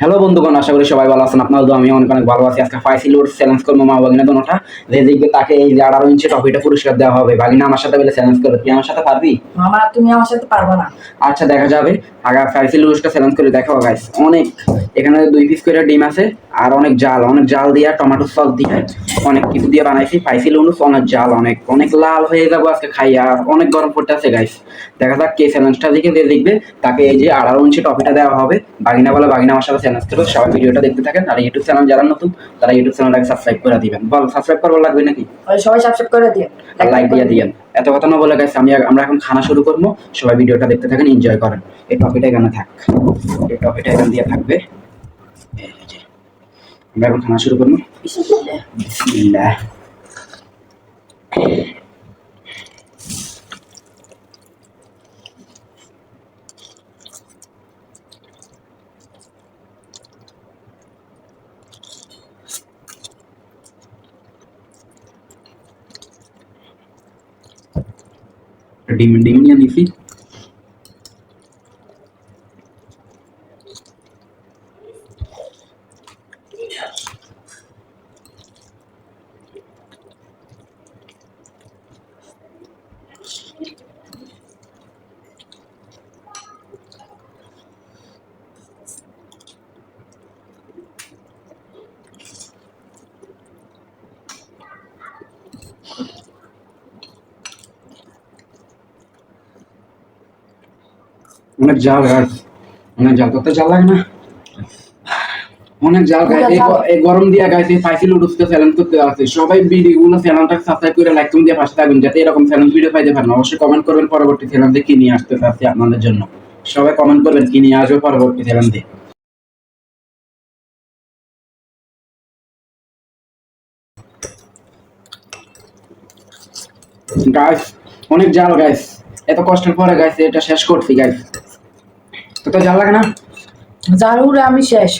Hello বন্ধুগণ আশা করি সবাই ভালো আছেন। আপনারা আমি অনেক অনেক ভালো আছি। আজকে ফাইসি লোড চ্যালেঞ্জ করব মা বাগিনা দোনোটা। যে দেখবে তাকে এই যে আঠারো ইঞ্চি টপিটা পুরস্কার দেওয়া হবে। বাগিনা আমার সাথে বলে চ্যালেঞ্জ করবে। তুই আমার সাথে পারবি? মামা তুমি আমার সাথে পারবে না। আচ্ছা দেখা যাবে। আগে ফাইসি লোডটা চ্যালেঞ্জ করে দেখাও গাইস অনেক এখানে দুই পিস করে ডিম আছে। আর অনেক জাল অনেক জাল দিয়ে টমেটো সস দিয়ে অনেক কিছু দিয়ে বানাইছি। ফাইসিল উনুস অনেক জাল অনেক অনেক লাল হয়ে যাব আজকে খাইয়া অনেক গরম পড়তে আছে গাইস দেখা যাক কে চ্যালেঞ্জটা দেখে যে দেখবে তাকে এই যে আঠারো ইঞ্চি টপিটা দেওয়া হবে। বাগিনা বলে বাগিনা আমার সাথে চ্যালেঞ্জ করবে সবাই ভিডিওটা দেখতে থাকেন। আর ইউটিউব চ্যানেল যারা নতুন তারা ইউটিউব চ্যানেলটাকে সাবস্ক্রাইব করে দিবেন। বল সাবস্ক্রাইব করব লাগবে নাকি? সবাই সাবস্ক্রাইব করে দিয়ে লাইক দিয়ে দিয়েন। এত কথা না বলে গাইস আমি আমরা এখন খানা শুরু করব। সবাই ভিডিওটা দেখতে থাকেন এনজয় করেন। এই টপিটা এখানে থাক। এই টপিটা এখানে দিয়ে থাকবে। এই যে। আমরা এখন খানা শুরু করব বিসমিল্লাহ ডিম ডিম নিয়ে নিছি অনেক জাল গাছ অনেক জাল করতে জাল লাগে না? অনেক জাল গাছ এই গরম দিয়া এই ফাইসিল উডুসকে চ্যালেঞ্জ করতে আছে। সবাই ভিডিও গুলো চ্যানেলটাকে সাবস্ক্রাইব করে লাইক তুমি দিয়ে পাশে থাকবেন যাতে এরকম চ্যালেঞ্জ ভিডিও পাইতে পারেন। অবশ্যই কমেন্ট করবেন পরবর্তী চ্যানেলে কি নিয়ে আসতে চাচ্ছি আপনাদের জন্য। সবাই কমেন্ট করবেন কি নিয়ে আসবে পরবর্তী চ্যানেলে গাইস অনেক জাল গাইস এত কষ্টের পরে গাইস এটা শেষ করছি গাইস তো তো জাল লাগে না? জারুরে আমি শেষ।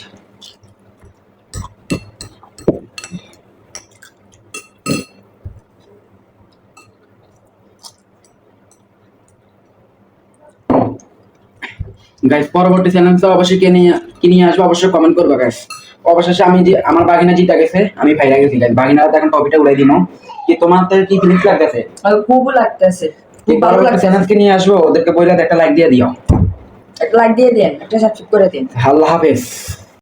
গাইস পরবর্তী চ্যানেলটা অবশ্যই কিনে নিয়ে কি নিয়ে আসবে অবশ্যই কমেন্ট করবে গাইস অবশেষে আমি যে আমার বাগিনা জিতা গেছে আমি ফাইরা গেছি গাইস বাগিনা এখন টপিটা উড়াই দিনো কি তোমার তো কি ফিলিংস লাগতেছে? খুব লাগতেছে। কি ভালো লাগছে চ্যানেলকে নিয়ে আসব ওদেরকে বলে একটা লাইক দিয়ে দিও। একটা লাইক দিয়ে দেন একটা সাবস্ক্রাইব করে দিন। আল্লাহ হাফেজ।